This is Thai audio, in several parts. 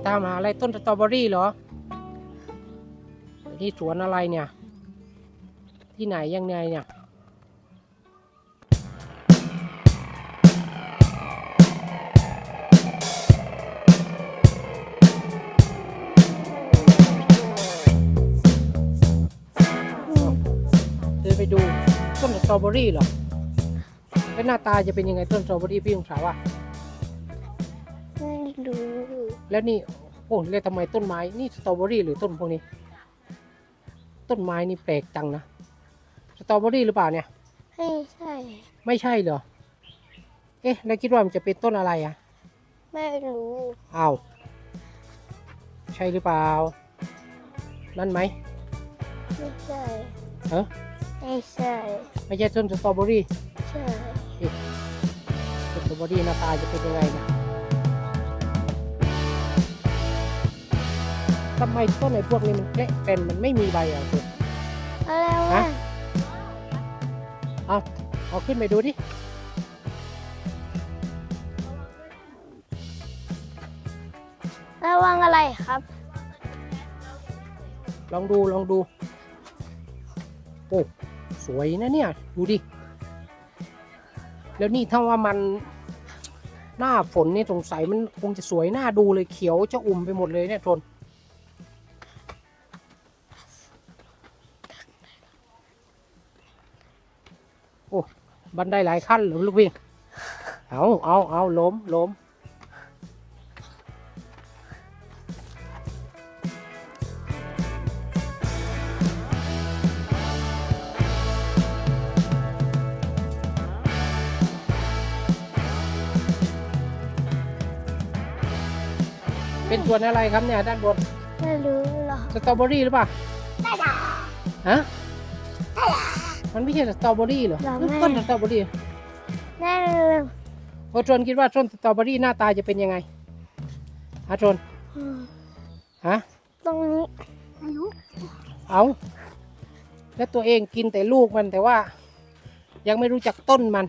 าตามหาอะไรต้นสตรอเบอรี่เหรอนี่สวนอะไรเนี่ย ที่ไหนยังไงเนี่ยเดินไปดูต้นสตรอเบอรี่เหรอแล้วหน้าตาจะเป็นยังไงต้นสตรอเบอรี่พี่สงสาวอะ ไม่รู้ แล้วนี่ โอ้แล้วทำไมต้นไม้ นี่สตรอเบอรี่หรือต้นพวกนี้ ต้นไม้นี่แปลกจังนะ สตรอเบอรี่หรือเปล่าเนี่ย ไม่ใช่ ไม่ใช่เหรอ เอ๊ะ แล้วคิดว่ามันจะเป็นต้นอะไรอะ ไม่รู้อ้าวใช่หรือเปล่า นั่นไหม ไม่ใช่เอ้อไม่ใช่ ไม่ใช่ต้นสตรอเบอรี่ ใช่ต้นสตรอเบอรี่หน้าตาจะเป็นยังไงนะ ทำไมต้นไอ้พวกนี้มันแกะเป็นมันไม่มีใบอะคุณอะไรวะฮะเอาเอาขึ้นไปดูดิระวังอะไรครับ ลองดูลองดู โอ้สวยนะเนี่ย ดูดิ แล้วนี่ถ้าว่ามันหน้าฝนนี่สงสัยมันคงจะสวยหน้าดูเลยเขียวจะอุ่มไปหมดเลยเนี่ยทน บันไดหลายขั้นเหรือลูกพี่เอาเอาเอาล้มล้มเป็นสวนอะไรครับเนี่ยด้านบน ไม่รู้หรอกสตรอเบอรี่หรือเปล่าฮะ มันไม่ใช่สตรอเบอรี่เหรอหรือต้นสตรอเบอรี่แน่เลยโอชนคิดว่าต้นสตรอเบอรี่หน้าตาจะเป็นยังไงฮะชนอืมฮะ ตรงนี้ไม่รู้เอาแล้วตัวเองกินแต่ลูกมันแต่ว่า ยังไม่รู้จักต้นมัน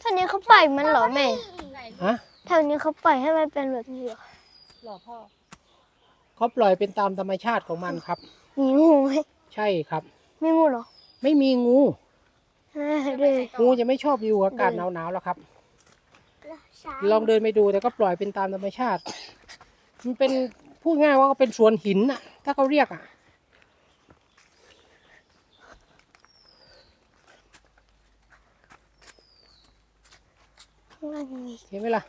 ท่านี้เขาปล่อยมันเหรอแม่ฮะแถวนี้เขาปล่อยให้มันเป็นแบบนี้เหรอหรอพ่อเขาปล่อยเป็นตามธรรมชาติของมันครับ มีงูไหมใช่ครับมีงูเหรอ ไม่มีงูเฮ้ยเลยงูจะไม่ชอบอยู่กับอากาศหนาวๆแล้วครับ ลองเดินไปดูแต่ก็ปล่อยเป็นตามธรรมชาติ มันเป็นพูดง่ายว่าก็เป็นสวนหินน่ะถ้าเขาเรียกอะข้างล่างมีเห็นไหมล่ะ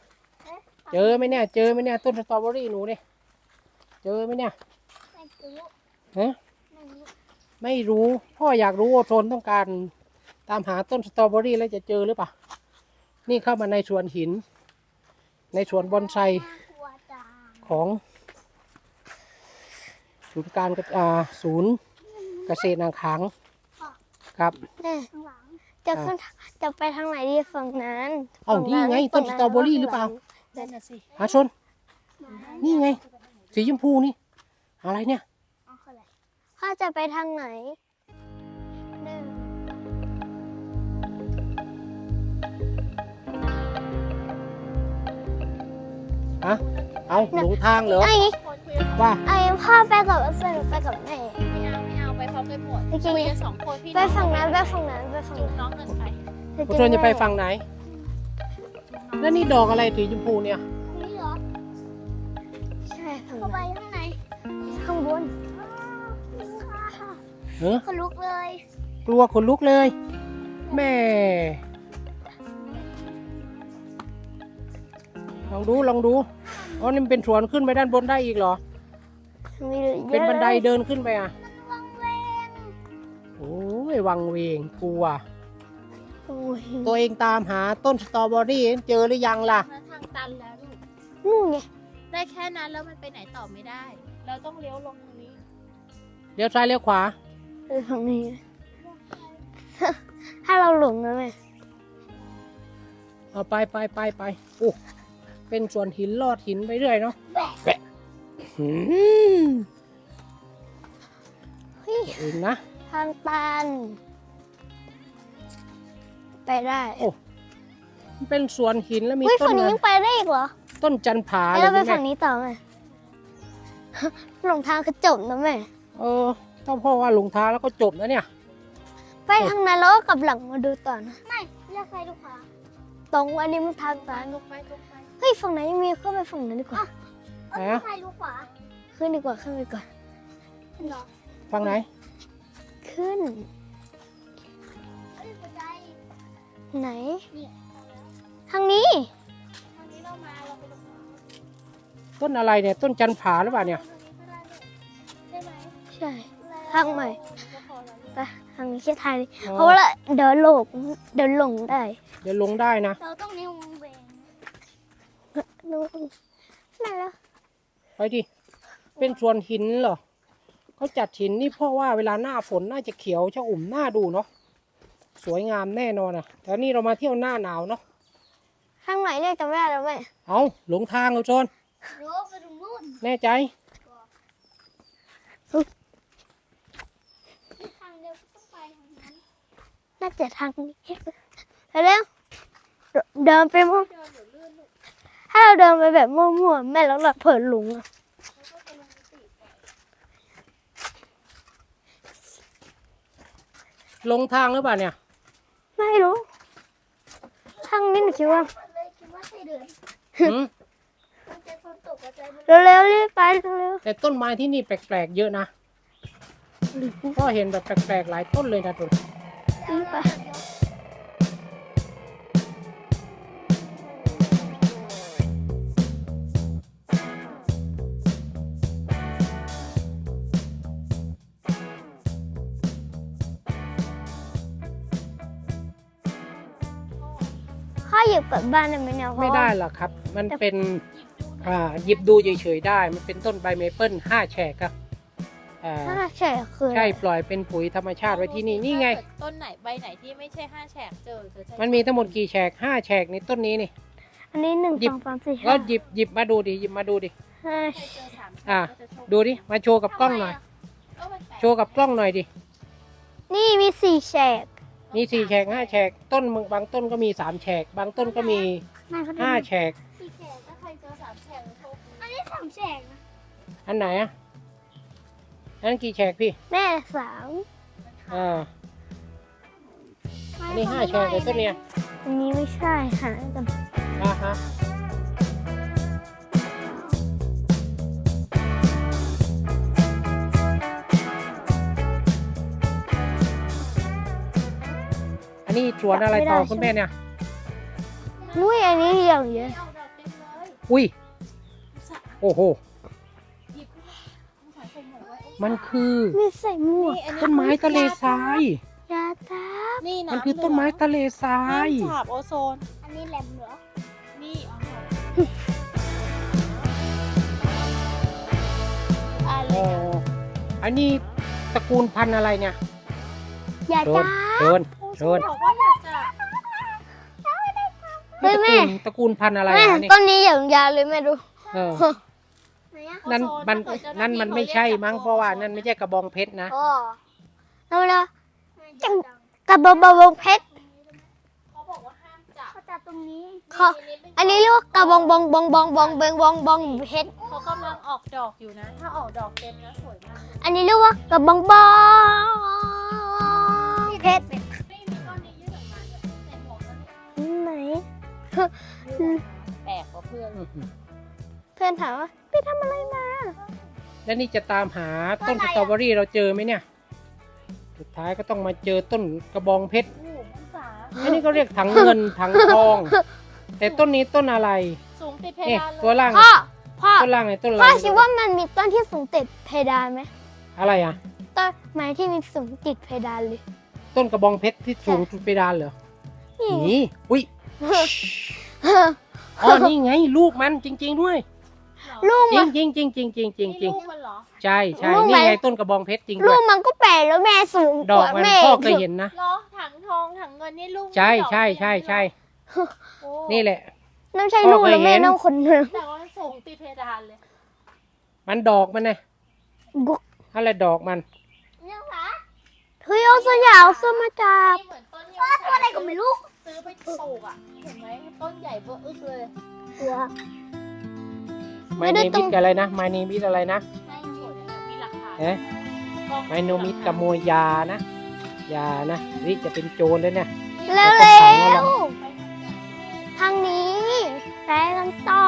เจอไหมเนี่ย เจอไหมเนี่ย ต้นสตรอเบอรี่หนูเนี่ย เจอไหมเนี่ยไม่รู้ฮะไม่รู้ ไม่รู้ พ่ออยากรู้ว่าโทนต้องการ ตามหาต้นสตรอเบอรี่แล้วจะเจอหรือเปล่า นี่เข้ามาในสวนหิน ในสวนบอนไซกลัวจังของศูนย์การกระอ่าศูนย์เกษตรนางขางครับแม่จะขึ้นจะไปทางไหนดีฝั่งนั้นเอ้าฝั่นี่ไงต้นสตรอเบอรี่หรือเปล่านั่นน่ะสิหาชน นี่ไง สีชมพูนี่ อะไรเนี่ย พ่อจะไปทางไหนหนึ่งฮะเอาหลงทางเหรอไอ้ว่าไอ้พ่อไปกับเพื่อนหรือไปกับแม่ไม่เอาไม่เอาไปพร้อมกันหมดจริงๆคุยกันสองคนพี่ไปฝั่งนั้นไปฝั่งนั้นไปฝั่งจูบนั้นน้องกันไปคุณชนจะไปฝั่งไหน แล้วนี่ดอกอะไรสีชมพูเนี่ย นี่เหรอใช่ฝั่งเข้าไปนั้นข้างใน เฮ้อก็ลุกเลยกลัวขนลุกเลย แม่ลองดูลองดูอ๋อนี่มันเป็นสวนขึ้นไปด้านบนได้อีกเหรอ มียอะเป็นบันไดลยเดินขึ้นไปอะวังเวงโอ้ยวังเวงกลัว โอ้ยตัวเองตามหาต้นสตรอเบอรี่เจอหรือยังล่ะมาทางตันแล้วลูกนู่นไงได้แค่นั้นแล้วมันไปไหนต่อไม่ได้ เราต้องเลี้ยวลงตรงนี้ เลี้ยวซ้ายเลี้ยวขวา ไปฝั่งนี้ ถ้าเราหลงนะแม่เอาไปไปไปไปโอ้เป็นสวนหินลอดหินไปเรื่อยเนาะแปะหืมเฮ้ยเองนะ ทางตัน ไปได้โอ้ มันเป็นสวนหินแล้วมีเฮ้ยต้ฝั่นงนี้อะไรยังไปได้อีกเหรอต้นจันผาแล้วเลเรายไปคุณฝั่งแม่นี้ต่อไหมหลงทางคือจบนะแม่ เออ ต้องพ่อว่าหลงทางแล้วก็จบแล้วเนี่ย ไปทางนั้นแล้วก็กลับหลังมาดูต่อนะ ไม่เลือกใครลูกค้าตรงอันนี้มันทางตันลูกไปลูกไปเฮ้ยฝั่งไหนมีขึ้นไปฝั่งนั้นดีกว่าเออใครลูกขวาขึ้นดีกว่าขึ้นไปก่อน เหรอฟังไหน ขึ้น เอ้ยหัวใจไหนนี่ทางนี้ ทางนี้เรามาเราไปลงมาต้นอะไรเนี่ย ต้นจันผาหรือเปล่าเนี่ย ทางนี้ก็ได้เลยใช่ไหมใช่ ทางใหม่ก็พอแล้วไปทางนี้แค่ทางนี้อ๋อเพราะว่าเดินหลงเดินหลงได้เดี๋ยวลงได้นะเราต้องนิ้วเบงนู่นนั่นแล้วไปดิเป็นสวนหินเหรอเขาจัดหินนี่เพราะว่าเวลาหน้าฝนน่าจะเขียวชะอุ่มหน้าดูเนาะสวยงามแน่นอนอะแต่นี่เรามาเที่ยวหน้าหนาวเนาะทางไหนเรียกจำไม่ได้แล้วแม่เอาหลงทางเราโจนรู้ไปตรงนู้นแน่ใจ ทางเดียวต้องไปทางนั้น น่าจะทางนี้เร็วๆเดินไปมั่วเดินเดี๋ยวลื่นลูกถ้าเราเดินไปแบบมั่วๆแม่แล้วเราเผลอหลงอะแล้วก็จะลงสติก่อนลงทางหรือเปล่าเนี่ย ไม่รู้ ทางนี้หนูคิดว่าเลยคิดว่าใช่เดินหืมมันจะฝนตกกระจายมันเร็วๆรีบไปเร็วแต่ต้นไม้ที่นี่แปลกๆเยอะนะ ก็เห็นแบบแปลกๆหลายต้นเลยนะทุน ๆรีบไปข้าหยิบกลับบ้านได้ไหมเนี่ยเพราะไม่ได้หรอกครับ มันเป็นอยอ่าหยิบดูเฉยๆได้ มันเป็นต้นใบเมเปิลห้าแฉกครับ อ่าถ้าใช่คือใช่ปล่อยเป็นปุ๋ยธรรมชาติไว้ที่นี่นี่ไง ถ้าเกิดต้นไหนใบไหนที่ไม่ใช่ห้าแฉกเจอจะใช่มันมีทั้งหมดกี่แฉกห้าแฉกในต้นนี้นี่ อันนี้หนึ่งหยิสบ องสามสี่ก็ห้าหยิบหยิบมาดูดิหยิบมาดูดิ ห้าใครเจอสามแฉกอะ ก็จะโชคดูดิมาโชว์กับกล้องหน่อยเออมันแปลกโชว์กับกล้องหน่อยดินี่มีสี่แฉกมีสี่แฉกห้าแฉกต้นบางต้นก็มีสามแฉกบางต้นก็มีนั่นเขาห้าแฉกสี่แฉกถ้าใครเจอสามแฉกจะโชคดีอันนี้สามแฉกนะอันไหนอะ อันนั้นกี่แฉกพี่ แม่สามอ่า อันนี้ห้าแฉกเลยต้นเนี้ยอันนี้ไม่ใช่หากันอ่าฮะอันนี้สวนอะไรต่อคุณแม่เนี่ย นุ้ยอันนี้อย่างเยอะเอาดอกเต็มเลยอุ้ยอุตส่าห์โอ้โหห มวกไว้มันคือมีใส่หมวกนี่อันนี้ต้นไม้ทะเลทรายยาตาบนี่นะมันคือต้นไม้ทะเลทรายฉาบโอโซน อันนี้แหลมเหรอนี่เอาหน่อยอ่านเลอ๋อยนะอันนี้ตระกูลพันธุ์อะไรเนี่ยยาเชิตาญบเชิญโอ้โหเชิญบอกว่าอยากจะเฮ้ยแม่ตระกูลพันธุ์อะไรแม่นะนี่ต้นนี้อย่างยาวเลยแม่ดูเออไห นอะนั่นโอโซมันถ้าเกิดเจ้าหานั่นมันที่ไม่ใช่ขรียกมั้งจับเพราะว่านั่นไม่ใช่กระบองเพชรนะอ๋อแล้วแล้วจังกระบอกบองเพชรเขาบอกว่าห้ามจับเขาจับตรงนี้เขาอันนี้เรียกว่ากระบองบองบองบองบองเบงบองบองเพชรเขากำลังออกดอกอยู่นะ ถ้าออกดอกเต็มนะสวยมากอันนี้เรียกว่ากระบองบองเพชรไม่มีก้อนนี้ยื่นออกมาเนี่ยใส่หมวกแล้วเนี่ยไหนแปลกกว่าเพื่อนเพื่อนถามว่า พี่ทำอะไรมา แล้วนี่จะตามหาต้นสตรอเบอรี่เราเจอไหมเนี่ย สุดท้ายก็ต้องมาเจอต้นกระบองเพชร โอ้โหมันสาอันนี้ก็เรียกถังเงิน ถังทอง แต่ต้นนี้ต้นอะไรสูงติดเพนี่ดานเลตัวยล่างพ่อ พ่อ ต้นล่างไงต้นพ่อล่างคิดว่ามันมีต้นที่สูงติดเพดานไหมอะไรอะ ต้นไม้ที่มีสูงติดเพดานเลย ต้นกระบองเพชรที่สูงสุดเพดานเหรอนี่ นี่อุ้ย อ๋อ นี่ไงลูกมันจริง ๆ ด้วย ลูกจริมังนจริงจริงจริงจริงจริงจริงนี่ลูกมันเหรอใช่ใช่ลูกไหนนี่ไงต้นกระบองเพชรจริงลูด้วยกมันก็แปลกแล้วแม่สูงดกอกว่ามันแม่พ่อเคยเห็นนะเหรอถังทองถังเงินนี่ลูกใช่ดอกใช่ใช่ใช่โอ้นี่แหละน้ำใช่ลูกแล้วแม่พ่อเคยเห็น น้องคนหนึ่งแต่ว่าสูงติดเพดานเลยมันดอกมันไงบุกอะไรดอกมัน เนี่ยคะเฮ้ยเอาสยาวสมาจับนี่เหมือนต้นที่ว่าตัวอะไรก็ไม่รู้ซื้อไปปลูกอะ เห็นไหมต้นใหญ่เบ้ออึกเลย ตัว ไมเนมิดกับอะไรนะไมเนมิดอะไรนะให้ผลมีหลักฐานเอ๊ะกล้องไมโนมิดขโมยยานะยานะนี่จะเป็นโจรแล้วเนี่ยเร็วไปเร็ทางนั้นเหรอวทางนี้ไปกันต่อ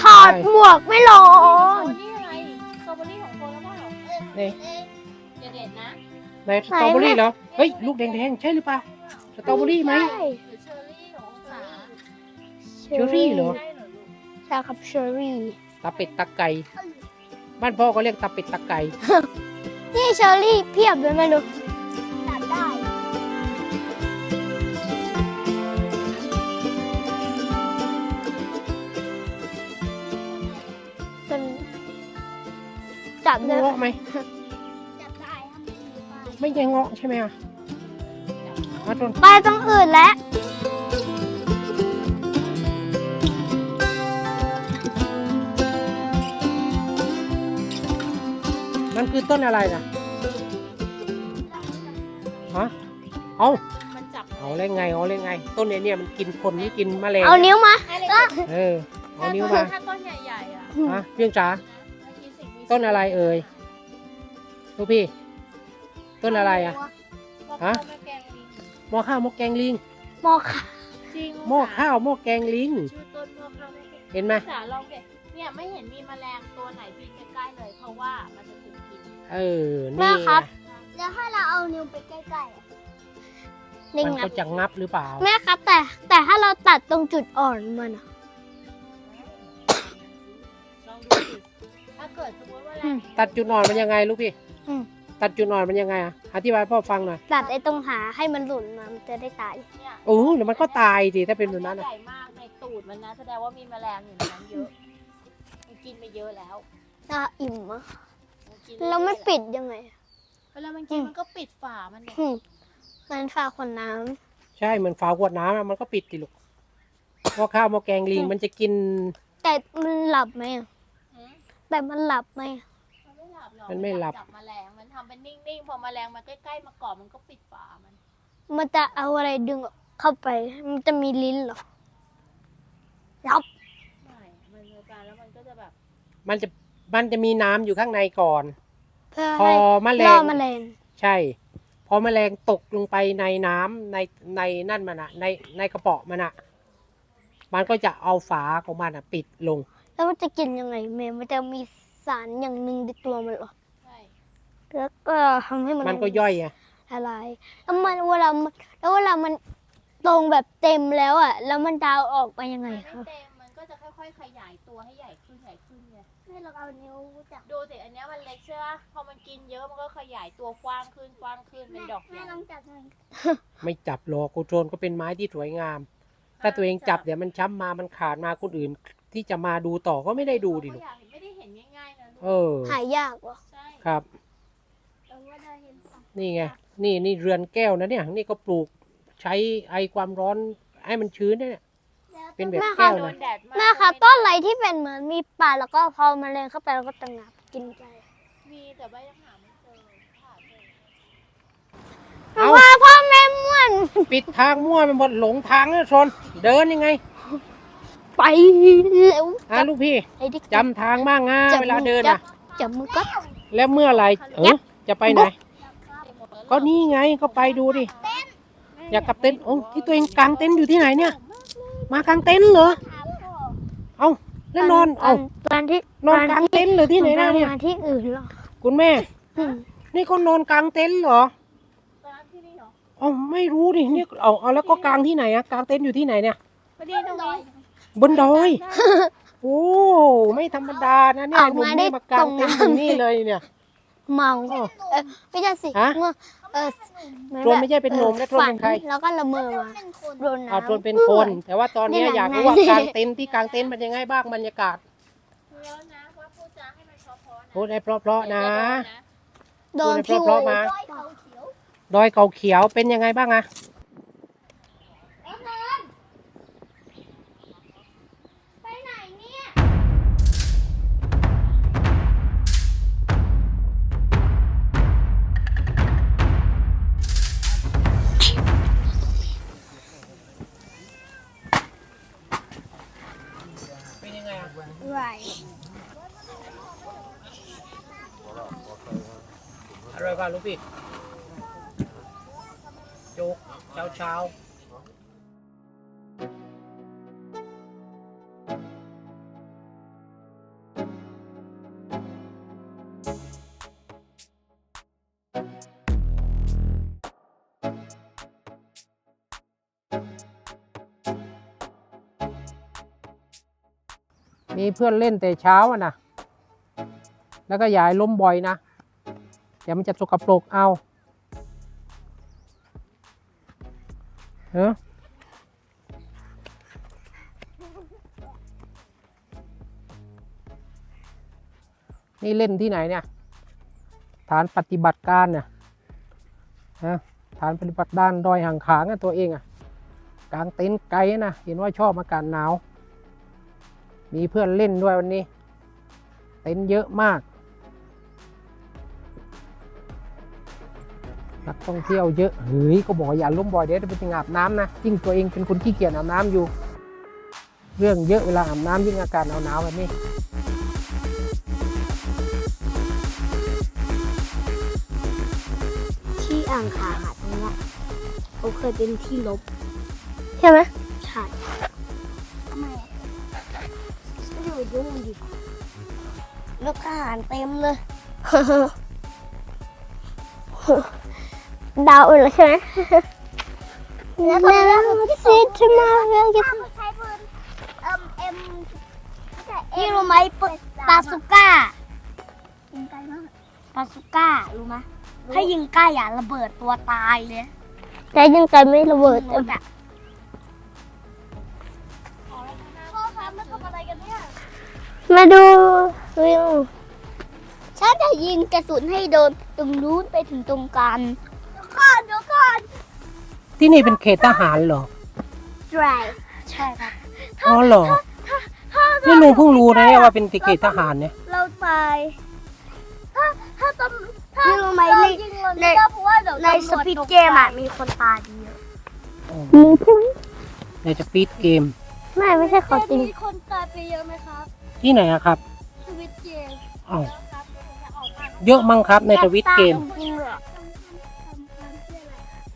ถอดหมวกไม่ลโอ้งนี่อะไรสตรอเบอรี่ของโคแล้วบ้างเหรอนี่เด็ดๆนะในสตรอเบอรี่เหรอเฮ้ยลูกแดงๆใช่หรือเปล่าสตรอเบอรี่ไหมใช่หรือเชอร์รี่ขององศาเชอรี่เหรอ ใช่เหรอลูกใช่ครับเชอรี่ตาเป็ดตาไก่บ้านพ่อก็เรียกตาเป็ดตาไก่นี่เชอรี่เพียบเลยไม่รู้ตัดได้เป็นจับได้เงาะไหมจับได้ครับไม่ใช่เงาะใช่ไหมอะมาต้นไปตรงอื่นแล้ว คือต้นอะไรนะฮะเอามันจับเอาเล่นไงเอาเล่นไง ต้นเนี้ยเนี่ยมันกินคนไม่กินแมลงเอานิ้วมาเออเอานิ้วมาถ้าต้นใหญ่ๆอะฮะเพียงจ๋ามันกินสิ่งมีต้นอะไรเอ่ยลูกพี่ ต้นอะไรอะฮะแม่แกงลิงหม้อข้าวหม้อแกงลิงหมอค่ะจริงหม้อข้าวหม้อแกงลิงชื่อต้นหม้อข้าวแม่แกงเห็นไหมสาลองเด็เนี่ยไม่เห็นมีแมลงตัวไหนบินใกล้ๆเลยเพราะว่ามันจะถูกกิน เออแม่นี่ครับไงแล้วถ้าเราเอานิ้วไปใกล้ๆนิ่งมันนะก็จะงับหรือเปล่า แม่ครับแต่แต่ถ้าเราตัดตรงจุดอ่อนมันอะ ลองดูสิ ถ้าเกิดสมมติว่าแรงตัดจุดอ่อนมันยังไงลูกพี่ อืม ตัดจุดอ่อนมันยังไงอะอธิบายให้พ่อฟังหน่อยตัดไอ้ตรงหาให้มันหลุดมามันจะได้ตาย เนี่ยโอ้เดี๋ยวมันก็ตายสิถ้าเป็นแบบนั้นมัอะใหญ่มากในตูดมันนะ แสดงว่ามีแมลงอยู่ในนั้นเยอะ มันกินไปเยอะแล้ว น่าอิ่มอะน กินเราไม่ปิดยังไงเวลามันกินมันก็ปิดฝามันเนี่ยหึมันฝาขวดน้ใช่เหมือนฝาขวดน้ำอะมันก็ปิดติลูกหม้อข้าวหม้อแกงลิงมันจะกินำแต่มันหลับไหมอะหืมแต่มันหลับไหมอะมันไม่หลับหรอกมันไม่หลับ จับแมลงมันทำเป็นนิ่งๆพอแมลงมันใกล้ๆมาเกาะมันก็ปิดฝามัน มันจะเอาอะไรดึงเข้าไป มันจะมีลิ้นเหรอรับ ไม่ มันมีการแล้วมันก็จะแบบมันจะ มันจะมีน้ำอยู่ข้างในก่อน เพื่อพอให้แมลล่อง แมลงใช่ พอแมลงตกลงไปในน้ำในในนั่นมันอะในในกระเป๋อมันอะมันก็จะเอาฝาของมันอะปิดลง แล้วมันจะกินยังไงแม่มันจะมีสารอย่างหนึ่งในตัวมันเหรอใช่แล้วก็ทำให้มัน มันก็ย่อยไงละลายแล้วมันเวลามันแล้วเวลามันตรงแบบเต็มแล้วอะ แล้วมันดาวออกไปยังไงมันคไม่รับเต็มมันก็จะค่อยๆ ขยายตัวให้ใหญ่ ให้เราเอานิ้วจับดูสิอันเนี้ยมันเล็กใช่ปะพอมันกินเยอะมันก็ขยายตัวกว้างขึ้นกว้างขึ้นเป็นดอกใหแม่ญ่ลองจับหน่อยไม่จับหรอกโกโจนก็เป็นไม้ที่สวยงาม ถ้าตัวเองจับเดี๋ยวมันช้ำมามันขาดมาคนอื่น ที่จะมาดูต่อก็ไม่ได้ดูดิเราลูกก็อยากเห็นไม่ได้เห็นง่ายๆนะลูกเออหายากวะใช่ครับเราว่าได้เห็นปะนี่ไงนี่นี่เรือนแก้วนะเนี่ย นี่ก็ปลูกใช้ไอความร้อนให้มันชื้นเนี่ย เป็นแบบแก้วโดนะนแดดมากแม่ครับต้นอะไรที่เป็นเหมือนมีปลาแล้วก็พอแมลงเข้าไปแล้วก็จะงับกินไปมีแต่ว่ายังหาไม่เจอหาเจอเอาว่าพ่อแม่ม่วน ปิดทางมั่วไปหมดหลงทางแล้วชน เดินยังไง ไปเร็วอะลูกพี่ไอ้ที่จำทางบ้างนะจับเวลาเดินจัอะบจับมือก็แล้วเมื่อไหรเออจะไปไหน ก็นี่ไงก็ไปดูดิอยากกลับเต็นท์โอ้ที่ตัวเองกางเต็นท์อยู่ที่ไหนเนี่ย มากางเต็นท์เหรอ เอาแล้วนอน เอาตอนที่นอนกางเต็นท์เหรือที่ไหนนะเนี่ยมาที่อื่นหรอ คุณแม่อืมนี่เขานอนกางเต็นท์เหรอตอนนั้นที่นี่เหรอเอาไม่รู้ดิเนี่ยเอาเอาแล้วก็กางที่ไหนอะกางเต็นท์อยู่ที่ไหนเนี่ยพอดีตรงนี้บนดอยโอ้ไม่ธรรมดานะเนี่ยออกหนุ่มมาได้นี่มากางเต็นท์อยู่นี่เลยเนี่ย เมาอ้อเออไม่ใช่สิฮะง่วง เออเหอโจรไม่ใช่เป็นหนุ่มและโจรเป็นใคร ฝัแล้วก็ละเมอมาโดนน้ำเอาจนเป็นคน แต่ว่าตอนเนี้ยนี่แหละอยากรู้ไงว่ากางเต็นท์ที่กางเต็นท์เป็นยังไงบ้างบรรยากาศแล้วนะว่าพูดจาให้มันเพราะๆนะพูดให้เพราะๆนะ โดนพูพี่ดให้เพวูราะๆมาดอยเกาเขียวเป็นยังไงบ้างอะ มีเพื่อนเล่นแต่เช้าอะนะแล้วก็อย่าล้มบ่อยนะ เดี๋ยวมันจะสกปรกเอาเออนี่เล่นที่ไหนเนี่ย ฐานปฏิบัติการเนี่ยฮะฐานปฏิบัติด้านดอยห่างขางอะตัวเองอะกลางเต็นท์ไกลนะ เห็นว่าชอบอากาศหนาว มีเพื่อนเล่นด้วยวันนี้ เต็นท์เยอะมาก นักท่องเที่ยวเยอะ เฮ้ย ก็บอกว่าอย่าล้มบ่อยเดี๋ยวจะไปถึงอาบน้ำนะยิ่งตัวเองเป็นคนขี้เกียจอาบน้ำอยู่ เรื่องเยอะเวลาอาบน้ำยิ่งอากาศหนาวๆแบบนี้ที่อ่างขางอะตรงเนี้ยเขาเคยเป็นที่ลบ ใช่ไหม ก็อยู่ยุ่งดิแล้วทหารเต็มเลยดาวอื่นแล้วใช่ไหมแล้วแม่ซีจะมาเรื่องที่ใช้ปืนเอ็มเอ็มนี่รู้ไหมปืนปาสุก้ายิงไกลมากปาสุก้ารู้ไหมถ้ายิงใกล้อะระเบิดตัวตายเลยแต่ยิงไกลไม่ระเบิดอะ มาดูวิวฉันจะยิงกระสุนให้โดนตรงนู้นไปถึงตรงกลางก่อนเดี๋ยวก่อนที่นี่เป็นเขตทหารเหรอ drive ใช่ครับอ๋อเหรอนี่ลุงเพิ่งรู้นะเนี่ยว่าเป็นเขตทหารเนี่ย เราตายถ้าถ้าตำถ้ารู้ไหมในในในสปีดเกมอะมีคนตายเยอะมีใช่ไหมในจะปีดเกม ไม่ไม่ใช่เขาจริงมีคนตายไปเยอะไหมครับ ที่ไหนอะครับชีวิตเกมอ้าวเยอะมั้งครับในทวิตเกมจริงเหรอ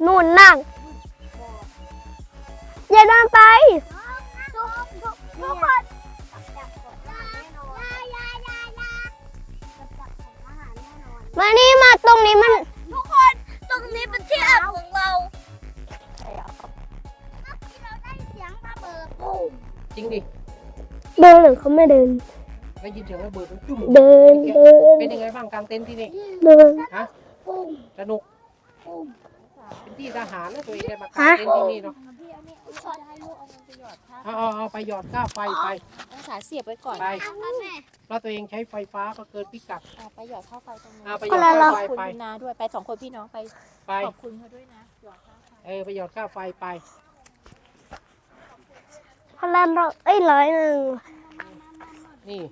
นู่นนั่งอย่าเดินไปทุกคนมานี่มาตรงนี้มันทุกคน เดินหรือเขาไม่เดิน ได้ยินเสียงระเบิดมันจุ่มเดินเดินเป็นยังไงบ้างกลางเต็นท์ที่นี่เดินฮะสนุกเป็นที่ทหารนะตัวเองได้มากางเต็นท์ที่นี่เนาะเอาเอาเอาไปหยอดค่าไฟไปสายเสียบไว้ก่อนไปเพราะตัวเองใช้ไฟฟ้าก็เกินพิกัดอะไปหยอดเข้าไฟตรงนู้นเอาไปหยอดค่าขไฟอบคุณไปคุณนาด้วยไปสองคนพี่น้องไปไปขอบคุณเขาด้วยนะหยอดเข้าไฟเออไปหยอดค่าไฟไป คนละร้อยเอ้ยร้อยหนึ่ง นี่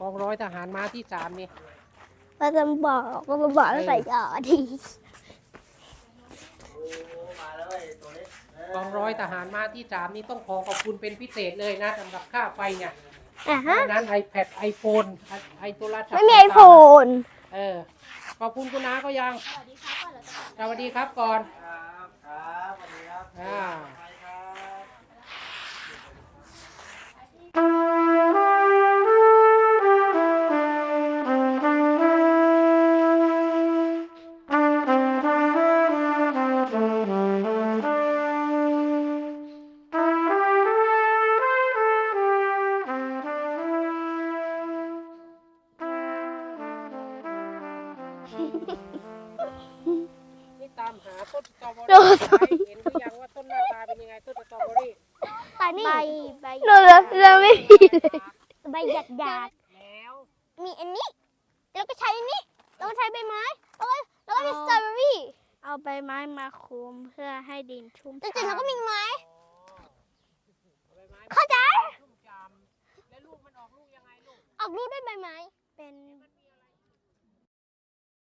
กองร้อยทหารมาที่สามนี่เราจะบอกก็จะบอกตั้งแต่ยอดีกองร้อยทหารมาที่สามนี่ต้องขอขอบคุณเป็นพิเศษเลยนะสำหรับค่าไฟเนี่ยอะฮะดังนั้น iPad iPhone ไอโทรศัพท์ไม่มีไอโฟนเออขอบคุณคุณน้าก็ยังสวัสดีครับก่อนครับครับสวัสดีครับอ่า เราเราไม่มีเลยใบหยัดหยาดแล้วมีอันนี้ แล้วก็ใช้อันนี้ แล้วก็ใช้ใบไม้ แล้วก็แล้วก็มีสตรอเบอรี่เอาใบไม้มาคลุมเพื่อให้ดินชุ่มจ